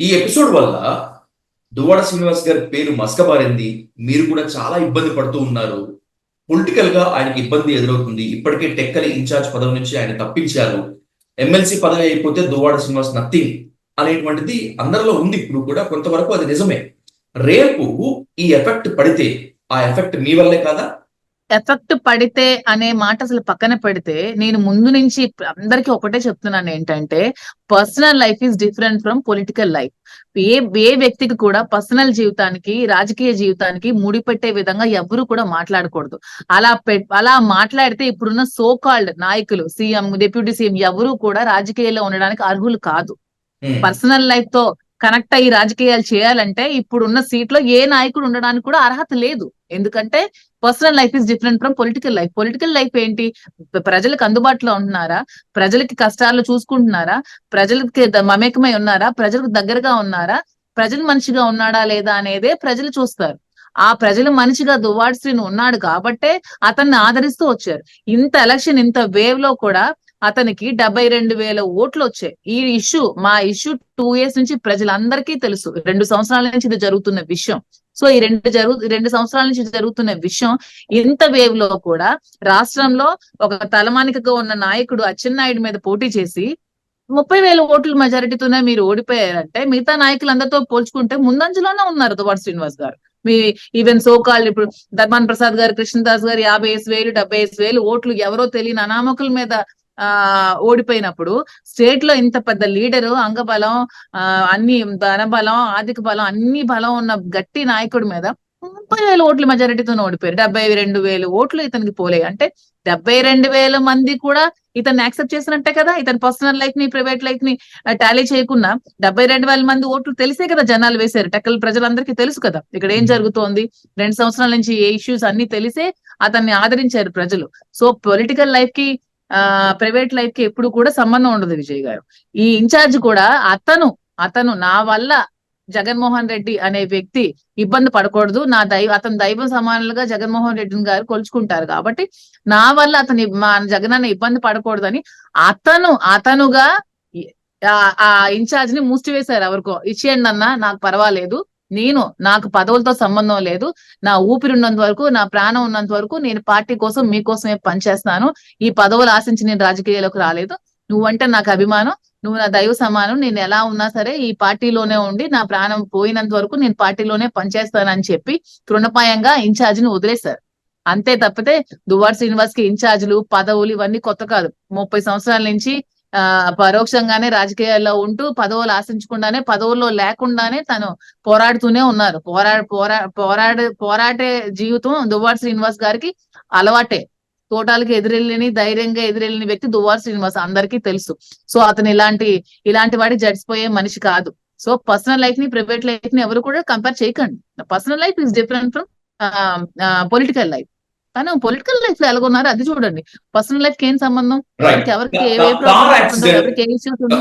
ఈ ఎపిసోడ్ వల్ల దువ్వాడ శ్రీనివాస్ గారి పేరు మస్కబారింది. మీరు కూడా చాలా ఇబ్బంది పడుతూ ఉన్నారు. పొలిటికల్గా ఆయనకి ఇబ్బంది ఎదురవుతుంది. ఇప్పటికే టెక్కలి ఇన్ఛార్జ్ పదవి నుంచి ఆయన తప్పించారు. ఎమ్మెల్సీ పదవి అయిపోతే దువ్వాడ శ్రీనివాస్ నథింగ్ అనేటువంటిది అందరిలో ఉంది ఇప్పుడు కూడా. కొంతవరకు అది నిజమే. రేపు ఈ ఎఫెక్ట్ పడితే ఆ ఎఫెక్ట్ మీ వల్లే కాదా? ఎఫెక్ట్ పడితే అనే మాట అసలు పక్కన పెడితే నేను ముందు నుంచి అందరికీ ఒకటే చెప్తున్నాను ఏంటంటే personal life is different from political life. ఏ ఏ వ్యక్తికి కూడా పర్సనల్ జీవితానికి రాజకీయ జీవితానికి ముడిపెట్టే విధంగా ఎవరు కూడా మాట్లాడకూడదు. అలా పె అలా మాట్లాడితే ఇప్పుడున్న సో కాల్డ్ నాయకులు సీఎం డిప్యూటీ సీఎం ఎవరు కూడా రాజకీయాల్లో ఉండడానికి అర్హులు కాదు. హ్మ్. పర్సనల్ లైఫ్తో కనెక్ట్ అయ్యి రాజకీయాలు చేయాలంటే ఇప్పుడున్న సీట్లో ఏ నాయకుడు ఉండడానికి కూడా అర్హత లేదు. ఎందుకంటే personal life is different from political life. Political life ఏంటి? ప్రజలకు అందుబాటులో ఉంటున్నారా? ప్రజలకి కష్టాలు చూసుకుంటున్నారా? ప్రజలకి ద- మమేకమై ఉన్నారా? ప్రజలకు దగ్గరగా ఉన్నారా? ప్రజలు మనిషిగా ఉన్నాడా లేదా అనేదే ప్రజలు చూస్తారు. ఆ ప్రజలు మనిషిగా దువ్వాడ శ్రీను ఉన్నాడు కాబట్టే అతన్ని ఆదరిస్తూ వచ్చారు. ఇంత ఎలక్షన్ ఇంత వేవ్లో కూడా అతనికి డెబ్బై రెండు వేల ఓట్లు వచ్చాయి. ఈ ఇష్యూ మా ఇష్యూ టూ ఇయర్స్ నుంచి ప్రజలందరికీ తెలుసు. రెండు సంవత్సరాల నుంచి ఇది జరుగుతున్న విషయం. సో ఈ రెండు జరుగు రెండు సంవత్సరాల నుంచి జరుగుతున్న విషయం ఇంత వేవ్లో కూడా రాష్ట్రంలో ఒక తలమానికగా ఉన్న నాయకుడు అచ్చెన్నాయుడు మీద పోటీ చేసి ముప్పై వేల ఓట్ల మెజారిటీతోనే మీరు ఓడిపోయారంటే మిగతా నాయకులందరితో పోల్చుకుంటే ముందంజలోనే ఉన్నారు దువాడ శ్రీనివాస్ గారు. మీ ఈవెన్ సోకాల్ ఇప్పుడు ధర్మాన్ ప్రసాద్ గారు కృష్ణదాస్ గారు యాభై వేలు డెబ్బై వేలు ఓట్లు ఎవరో తెలియని అనామకుల మీద ఆ ఓడిపోయినప్పుడు స్టేట్లో ఇంత పెద్ద లీడరు అంగబలం ఆ అన్ని ధనబలం ఆర్థిక బలం అన్ని బలం ఉన్న గట్టి నాయకుడి మీద ముప్పై వేల ఓట్ల మెజారిటీతో ఓడిపోయారు. డెబ్బై రెండు వేలు ఓట్లు ఇతనికి పోలే. అంటే డెబ్బై రెండు వేల మంది కూడా ఇతన్ని యాక్సెప్ట్ చేసినట్టే కదా? ఇతని పర్సనల్ లైఫ్ని ప్రైవేట్ లైఫ్ని టాలీ చేయకుండా డెబ్బై రెండు వేల మంది ఓట్లు తెలిసే కదా జనాలు వేశారు. టెక్కల ప్రజలందరికీ తెలుసు కదా. ఇక్కడ ఏం జరుగుతోంది? రెండు సంవత్సరాల నుంచి ఏ ఇష్యూస్ అన్ని తెలిసే అతన్ని ఆదరించారు ప్రజలు. సో పొలిటికల్ లైఫ్కి ఆ ప్రైవేట్ లైఫ్కి ఎప్పుడు కూడా సంబంధం ఉండదు విజయ్ గారు. ఈ ఇన్ఛార్జ్ కూడా అతను అతను నా వల్ల జగన్మోహన్ రెడ్డి అనే వ్యక్తి ఇబ్బంది పడకూడదు. నా దైవ అతను దైవ సమానులుగా జగన్మోహన్ రెడ్డిని గారు కొలుచుకుంటారు కాబట్టి నా వల్ల అతని మా అన్న ఇబ్బంది పడకూడదని అతను అతనుగా ఆ- ఆ ఇన్ఛార్జ్ని మూసివేశారు ఎవరికో. ఇచ్చేయండి అన్న నాకు పర్వాలేదు. నేను నాకు పదవులతో సంబంధం లేదు. నా ఊపిరి ఉన్నంత వరకు నా ప్రాణం ఉన్నంత వరకు నేను పార్టీ కోసం మీకోసమే పనిచేస్తాను ఈ పదవులు ఆశించి నేను రాజకీయాలకు రాలేదు. నువ్వంటే నాకు అభిమానం. నువ్వు నా దైవ సమానం. నేను ఎలా ఉన్నా సరే ఈ పార్టీలోనే ఉండి నా ప్రాణం పోయినంత వరకు నేను పార్టీలోనే పనిచేస్తానని చెప్పి తృణపాయంగా ఇన్ఛార్జిని వదిలేశారు. అంతే తప్పితే దువార్ శ్రీనివాస్కి ఇన్ఛార్జీలు పదవులు ఇవన్నీ కొత్త కాదు. ముప్పై సంవత్సరాల నుంచి ఆ పరోక్షంగానే రాజకీయాల్లో ఉంటూ పదవులు ఆశించకుండానే పదవుల్లో లేకుండానే తను పోరాడుతూనే ఉన్నారు. పోరా పోరా పోరాడ పోరాటే జీవితం దువ్వాడ శ్రీనివాస్ గారికి అలవాటే. తోటాలకి ఎదురెళ్ళని ధైర్యంగా ఎదురెళ్ళని వ్యక్తి దువ్వాడ శ్రీనివాస్ అందరికీ తెలుసు. సో అతను ఇలాంటి ఇలాంటి వాడి జడిసిపోయే మనిషి కాదు. సో పర్సనల్ లైఫ్ని ప్రైవేట్ లైఫ్ని ఎవరు కూడా కంపేర్ చేయకండి. Personal life is different from political life. కానీ పొలిటికల్ లైఫ్లో ఎలాగొన్నారు అది చూడండి. పర్సనల్ లైఫ్కి ఏం సంబంధం? ఎవరికి ఏ ఇష్యూస్ ఉందో